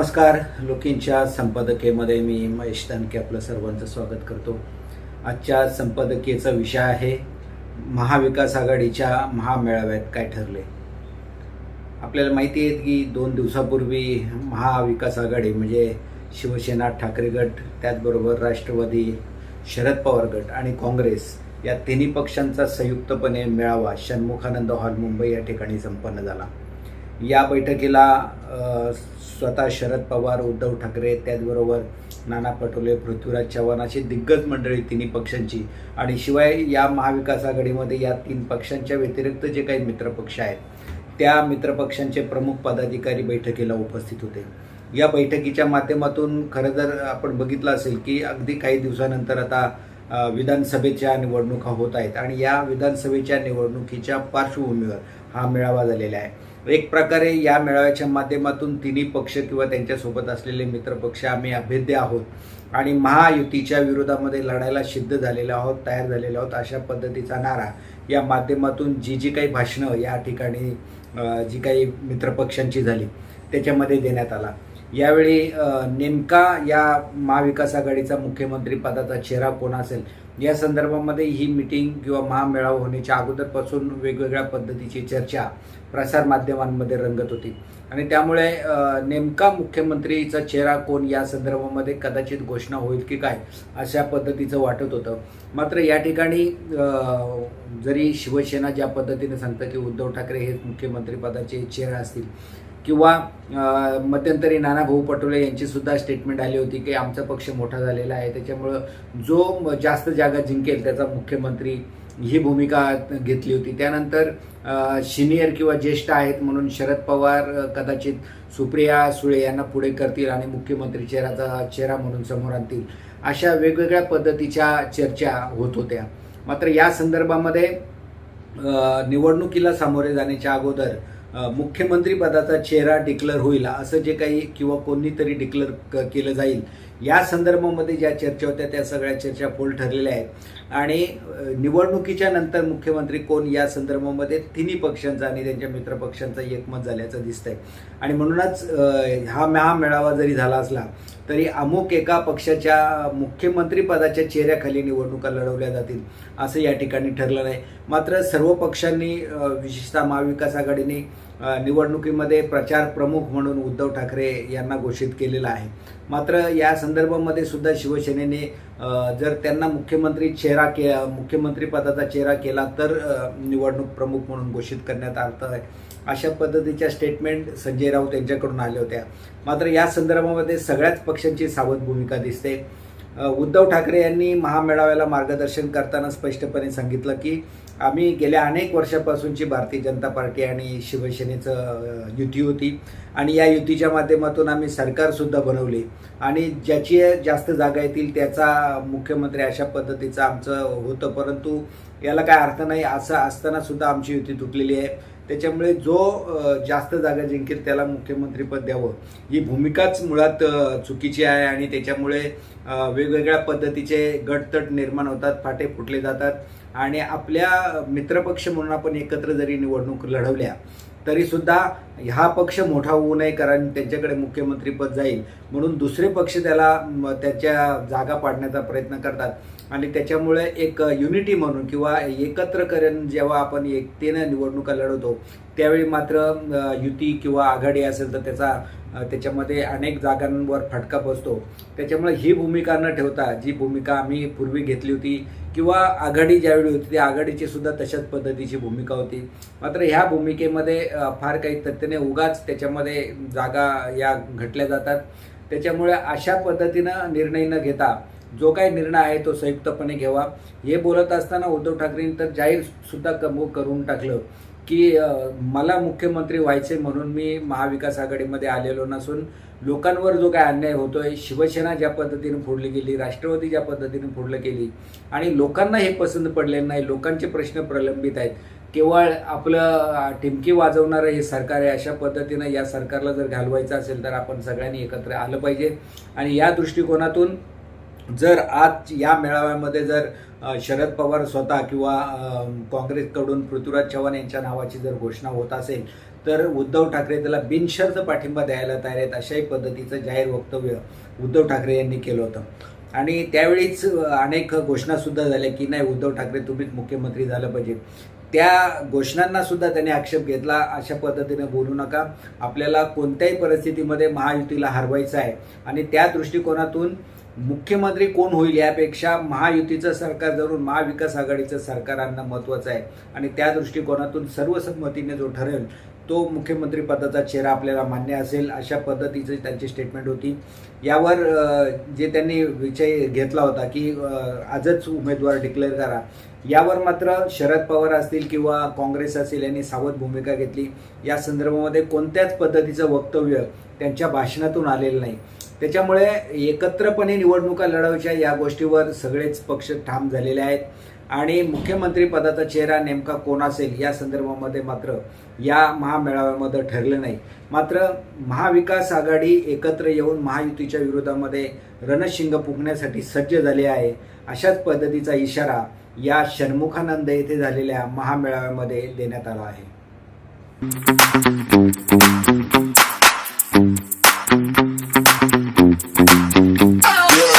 नमस्कार लुकींच्या संपादकीयमध्ये मी महेश तनके आपलं सर्वांचं स्वागत करतो. आजच्या संपादकीयचा विषय आहे महाविकास आघाडीच्या महामेळाव्यात काय ठरले? आपल्याला माहिती आहे की दोन दिवसापूर्वी महाविकास आघाडी म्हणजे शिवसेना ठाकरे गट त्याचबरोबर राष्ट्रवादी शरद पवार गट आणि काँग्रेस या तिन्ही पक्षांचा संयुक्तपणे मेळावा षण्मुखानंद हॉल मुंबई या ठिकाणी संपन्न झाला. या बैठकीला स्वतः शरद पवार उद्धव ठाकरे त्याचबरोबर नाना पटोले पृथ्वीराज चव्हाण अशी दिग्गज मंडळी तिन्ही पक्षांची. आणि शिवाय या महाविकास आघाडीमध्ये या तीन पक्षांच्या व्यतिरिक्त जे काही मित्रपक्ष आहेत त्या मित्रपक्षांचे प्रमुख पदाधिकारी बैठकीला उपस्थित होते. या बैठकीच्या माध्यमातून खरं जर आपण बघितलं असेल की अगदी काही दिवसानंतर आता विधानसभेच्या निवडणुका होत आहेत. आणि या विधानसभेच्या निवडणुकीच्या पार्श्वभूमीवर हा मेळावा झालेला आहे. एक प्रकारे या मेळाव्याच्या माध्यमातून तिन्ही पक्ष किंवा त्यांच्यासोबत असलेले मित्रपक्ष आम्ही अभेद्य आहोत आणि महायुतीच्या विरोधामध्ये लढायला सिद्ध झालेलो आहोत तयार झालेलो आहोत अशा पद्धतीचा नारा या माध्यमातून जी जी काही भाषणं या ठिकाणी जी काही मित्रपक्षांची झाली त्याच्यामध्ये देण्यात आला. यावेळी नेमका या महाविकास आघाडीचा मुख्यमंत्री पदाचा चेहरा कोण असेल? या संदर्भामध्ये ही मिटिंग किंवा महामेळावा होण्याच्या अगोदरपासून वेगवेगळ्या पद्धतीची चर्चा प्रसारमाध्यमांमध्ये रंगत होती. आणि त्यामुळे नेमका मुख्यमंत्रीचा चेहरा कोण या संदर्भामध्ये कदाचित घोषणा होईल की काय अशा पद्धतीचं वाटत होतं. मात्र या ठिकाणी जरी शिवसेना ज्या पद्धतीने सांगतं की उद्धव ठाकरे हे मुख्यमंत्रीपदाचे चेहरा असतील किंवा मध्यंतरी नाना भाऊ पटोले यांची सुद्धा स्टेटमेंट आली होती की आमचा पक्ष मोठा झालेला आहे. त्याच्यामुळं जो जास्त जागा जिंकेल त्याचा मुख्यमंत्री ही भूमिका घेतली होती. त्यानंतर सिनियर किंवा ज्येष्ठ आहेत म्हणून शरद पवार कदाचित सुप्रिया सुळे यांना पुढे करतील आणि मुख्यमंत्री चेहराचा चेहरा म्हणून समोर आणतील. अशा वेगवेगळ्या पद्धतीच्या चर्चा होत होत्या. मात्र या संदर्भामध्ये निवडणुकीला सामोरे जाण्याच्या अगोदर मुख्यमंत्री पदाचा चेहरा डिक्लेअर होईल असं जे काही किंवा कोणीतरी डिक्लेअर केलं जाईल या संदर्भामध्ये ज्या चर्चा होत्या त्या सगळ्या चर्चा फोल ठरलेल्या आहेत. आणि निवडणुकीच्या नंतर मुख्यमंत्री कोण या संदर्भामध्ये तिन्ही पक्षांचा आणि त्यांच्या मित्रपक्षांचा एकमत झाल्याचं दिसतंय. आणि म्हणूनच हा हा मेळावा जरी झाला असला तरी अमुक एका पक्षाच्या मुख्यमंत्री पदाच्या चेहऱ्याखाली निवडणुका लढवल्या जातील असं या ठिकाणी ठरलं नाही मात्र सर्व पक्षांनी विशेषतः महाविकास आघाडीने निवडणुकीमध्ये प्रचार प्रमुख म्हणून उद्धव ठाकरे यांना घोषित केलेलं आहे. मात्र या संदर्भामध्ये सुद्धा शिवसेनेने जर त्यांना मुख्यमंत्री चेहरा के मुख्यमंत्रीपदाचा चेहरा केला तर निवडणूक प्रमुख म्हणून घोषित करण्यात आलं आहे. अशा पद्धतीच्या स्टेटमेंट संजय राऊत यांच्याकडून आल्या होत्या. मात्र या संदर्भामध्ये सगळ्याच पक्षांची सावध भूमिका दिसते. उद्धव ठाकरे यांनी महामेळाव्याला मार्गदर्शन करताना स्पष्टपणे सांगितलं की आम्ही गेल्या अनेक वर्षापासूनची भारतीय जनता पार्टी आणि शिवसेनेचं युती होती. आणि या युतीच्या माध्यमातून आम्ही सरकारसुद्धा बनवले. आणि ज्याची जास्त जागा येतील त्याचा मुख्यमंत्री अशा पद्धतीचं आमचं होतं. परंतु याला काय अर्थ नाही असं असतानासुद्धा आमची युती तुटलेली आहे. त्याच्यामुळे जो जास्त जागा जिंकेल त्याला मुख्यमंत्रीपद द्यावं. ही भूमिकाच मुळात चुकीची आहे आणि त्याच्यामुळे वेगवेगळ्या पद्धतीचे गटतट निर्माण होतात फाटे फुटले जातात. आणि आपल्या मित्रपक्ष म्हणून आपण एकत्र जरी निवडणूक लढवल्या तरी सुद्धा हा पक्ष मोठा होऊ नये कारण त्यांच्याकडे मुख्यमंत्रीपद जाईल. म्हणून दुसरे पक्ष त्याला त्याच्या जागा पाडण्याचा प्रयत्न करतात. आणि त्याच्यामुळे एक युनिटी म्हणून किंवा एकत्रकरण जेव्हा आपण एकतेनं निवडणुका लढवतो त्यावेळी मात्र युती किंवा आघाडी असेल तर त्याचा त्याच्यामध्ये अनेक जागांवर फटका बसतो. त्याच्यामुळे ही भूमिका न ठेवता जी भूमिका आम्ही पूर्वी घेतली होती किंवा आघाडी ज्यावेळी होती त्या आघाडीची सुद्धा तशाच पद्धतीची भूमिका होती. मात्र ह्या भूमिकेमध्ये फार काही तथ्यने उगाच त्याच्यामध्ये जागा या घटल्या जातात. त्याच्यामुळे अशा पद्धतीनं निर्णय न घेता जो काही निर्णय आहे तो संयुक्तपणे घ्यावा. हे बोलत असताना उद्धव ठाकरेंनी तर जाहीर सुद्धा कमू करून टाकलं की मला मुख्यमंत्री व्हायचे म्हणून मी महाविकास आघाडीमध्ये आलेलो नसून लोकांवर जो काय अन्याय होतोय शिवसेना ज्या पद्धतीने फोडली गेली राष्ट्रवादी ज्या पद्धतीने फोडलं गेली आणि लोकांना हे पसंत पडलेलं नाही लोकांचे प्रश्न प्रलंबित आहेत. केवळ आपलं टिमकी वाजवणारं हे सरकार आहे अशा पद्धतीनं या सरकारला जर घालवायचं असेल तर आपण सगळ्यांनी एकत्र आलं पाहिजे. आणि या दृष्टिकोनातून जर आज या मेळाव्यामध्ये जर शरद पवार स्वतः किंवा काँग्रेसकडून पृथ्वीराज चव्हाण यांच्या नावाची जर घोषणा होत असेल तर उद्धव ठाकरे त्याला बिनशर्त पाठिंबा द्यायला तयार आहेत अशाही पद्धतीचं जाहीर वक्तव्य उद्धव ठाकरे यांनी केलं होतं. आणि त्यावेळीच अनेक घोषणासुद्धा झाल्या की नाही उद्धव ठाकरे तुम्हीच मुख्यमंत्री झालं पाहिजे. त्या घोषणांना सुद्धा त्याने आक्षेप घेतला. अशा पद्धतीने बोलू नका. आपल्याला कोणत्याही परिस्थितीमध्ये महायुतीला हरवायचं आहे. आणि त्या दृष्टिकोनातून मुख्यमंत्री कोण होईल यापेक्षा महायुतीचं सरकार धरून महाविकास आघाडीचं सरकार आणणं महत्त्वाचं आहे. आणि त्या दृष्टिकोनातून सर्वसंमतीने जो ठरेल तो मुख्यमंत्री पदाचा चेहरा आपल्याला मान्य असेल अशा पद्धतीची त्यांची स्टेटमेंट होती. यावर जे त्यांनी विषय घेतला होता की आजच उमेदवार डिक्लेअर करा. यावर मात्र शरद पवार असतील किंवा काँग्रेस असेल यांनी सावध भूमिका घेतली. या संदर्भामध्ये कोणत्याच पद्धतीचं वक्तव्य त्यांच्या भाषणातून आलेलं नाही. त्याच्यामुळे एकत्रपणे निवडणुका लढवायच्या या गोष्टीवर सगळेच पक्ष ठाम झालेले आहेत. आणि मुख्यमंत्री पदाचा चेहरा नेमका कोण असेल या संदर्भामध्ये मात्र या महामेळाव्यामध्ये ठरलं नाही. मात्र महाविकास आघाडी एकत्र येऊन महायुतीच्या विरोधामध्ये रणशिंग फुंकण्यासाठी सज्ज झाले आहे. अशाच पद्धतीचा इशारा या षण्मुखानंद येथे झालेल्या महामेळाव्यामध्ये देण्यात आला आहे.